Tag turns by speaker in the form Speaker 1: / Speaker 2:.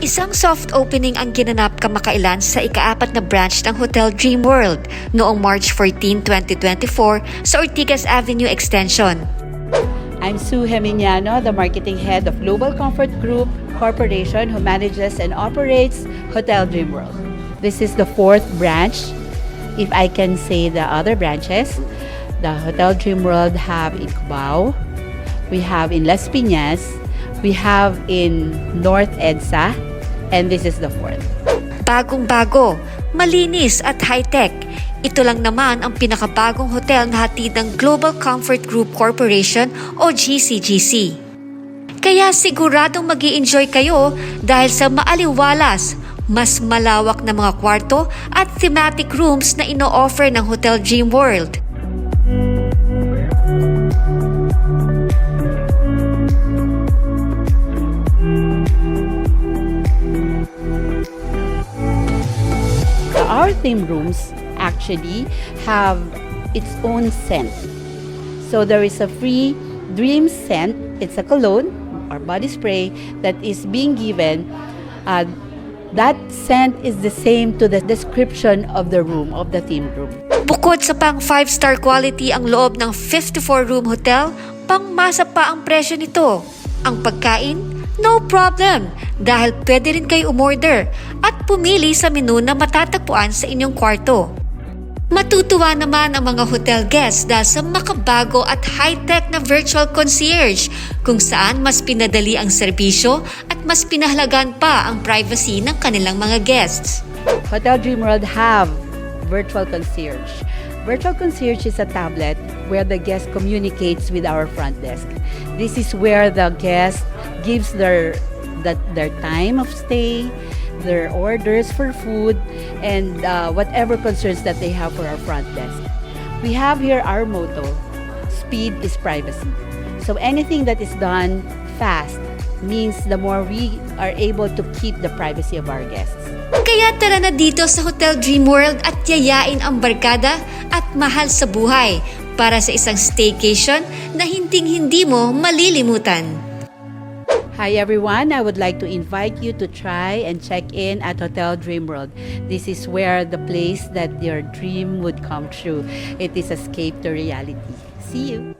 Speaker 1: Isang soft opening ang ginanap kamakailan sa ikaapat na branch ng Hotel Dream World noong March 14, 2024 sa Ortigas Avenue Extension.
Speaker 2: I'm Sue Geminiano, the marketing head of Global Comfort Group Corporation who manages and operates Hotel Dream World. This is the fourth branch. If I can say the other branches, the Hotel Dream World have in Cubao, we have in Las Piñas, we have in North EDSA, and this is the fourth.
Speaker 1: Bagong-bago, malinis at high-tech. Ito lang naman ang pinakabagong hotel na hatid ng Global Comfort Group Corporation o GCGC. Kaya siguradong mag enjoy kayo dahil sa maaliwalas, mas malawak na mga kwarto at thematic rooms na ino-offer ng Hotel Dream World.
Speaker 2: Theme rooms actually have its own scent. So there is a free dream scent. It's a cologne or body spray that is being given. Uh, that scent is the same to the description of the room, of the theme room.
Speaker 1: Bukod sa pang 5-star quality ang loob ng 54-room hotel, pangmasa pa ang presyo nito. Ang pagkain, no problem dahil pwede rin kayo umorder at pumili sa menu na matatagpuan sa inyong kwarto. Matutuwa naman ang mga hotel guests dahil sa makabago at high-tech na virtual concierge kung saan mas pinadali ang serbisyo at mas pinahalagan pa ang privacy ng kanilang mga guests.
Speaker 2: Hotel Dream World have virtual concierge. Virtual concierge is a tablet where the guest communicates with our front desk. This is where the guest gives their that their time of stay, their orders for food, and uh, whatever concerns that they have for our front desk. We have here our motto: speed is privacy. So anything that is done fast means the more we are able to keep the privacy of our guests.
Speaker 1: Kaya tara na dito sa Hotel Dream World at yayain ang barkada at mahal sa buhay para sa isang staycation na hinding-hindi mo malilimutan.
Speaker 2: Hi everyone, I would like to invite you to try and check in at Hotel Dream World. This is where the place that your dream would come true. It is escape to reality. See you.